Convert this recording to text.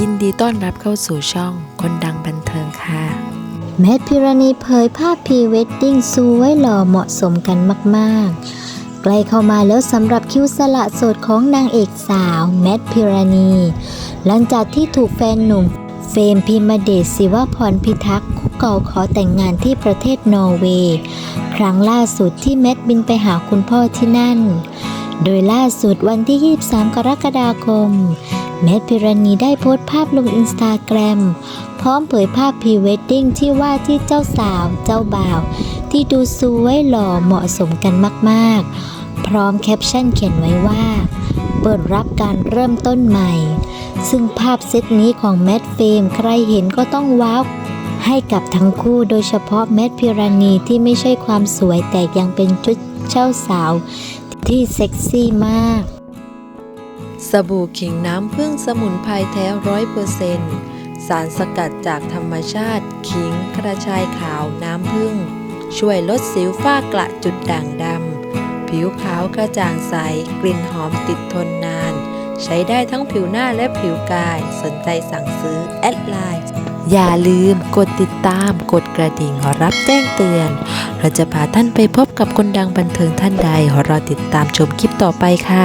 ยินดีต้อนรับเข้าสู่ช่องคนดังบันเทิงค่ะ แมทพิรณีเผยภาพพรีเวดดิ้งสวยหล่อเหมาะสมกันมากๆ ใกล้เข้ามาแล้วสำหรับคิวสละโสดของนางเอกสาวแมทพิรณี หลังจากที่ถูกแฟนหนุ่มเฟรมพิมเดชศิวพรพิทักษ์คุกเก่าขอแต่งงานที่ประเทศนอร์เวย์ครั้งล่าสุดที่แมทบินไปหาคุณพ่อที่นั่น โดยล่าสุดวันที่ 23 กรกฎาคม แมทพิรณีได้โพสต์ภาพลงอินสตาแกรมพร้อมเผยภาพพรีเวดดิ้งที่ว่าที่เจ้าสาวเจ้าบ่าว ที่ดูสวยหล่อเหมาะสมกันมากๆ พร้อมแคปชั่นเขียนไว้ว่า เปิดรับการเริ่มต้นใหม่ ซึ่งภาพเซตนี้ของแมทเฟรมใครเห็นก็ต้องว้าวให้กับทั้งคู่โดยเฉพาะแมทพิรณีที่ไม่ใช่ความสวยแต่ยังเป็นชุดเจ้าสาวที่เซ็กซี่มาก บู่ขิงน้ำผึ้งสมุนไพรแท้ร้อยเปอร์เซนต์สารสกัดจากธรรมชาติ ขิง กระชายขาวน้ำผึ้งช่วยลดสิวฝ้ากระจุดด่างดำ ผิวขาวกระจ่างใส กลิ่นหอมติดทนนาน ใช้ได้ทั้งผิวหน้าและผิวกาย สนใจสั่งซื้อ แอดไลน์ อย่าลืมกดติดตาม กดกระดิ่งรับแจ้งเตือน เราจะพาท่านไปพบกับคนดังบันเทิงท่านใดรอติดตามชมคลิปต่อไปค่ะ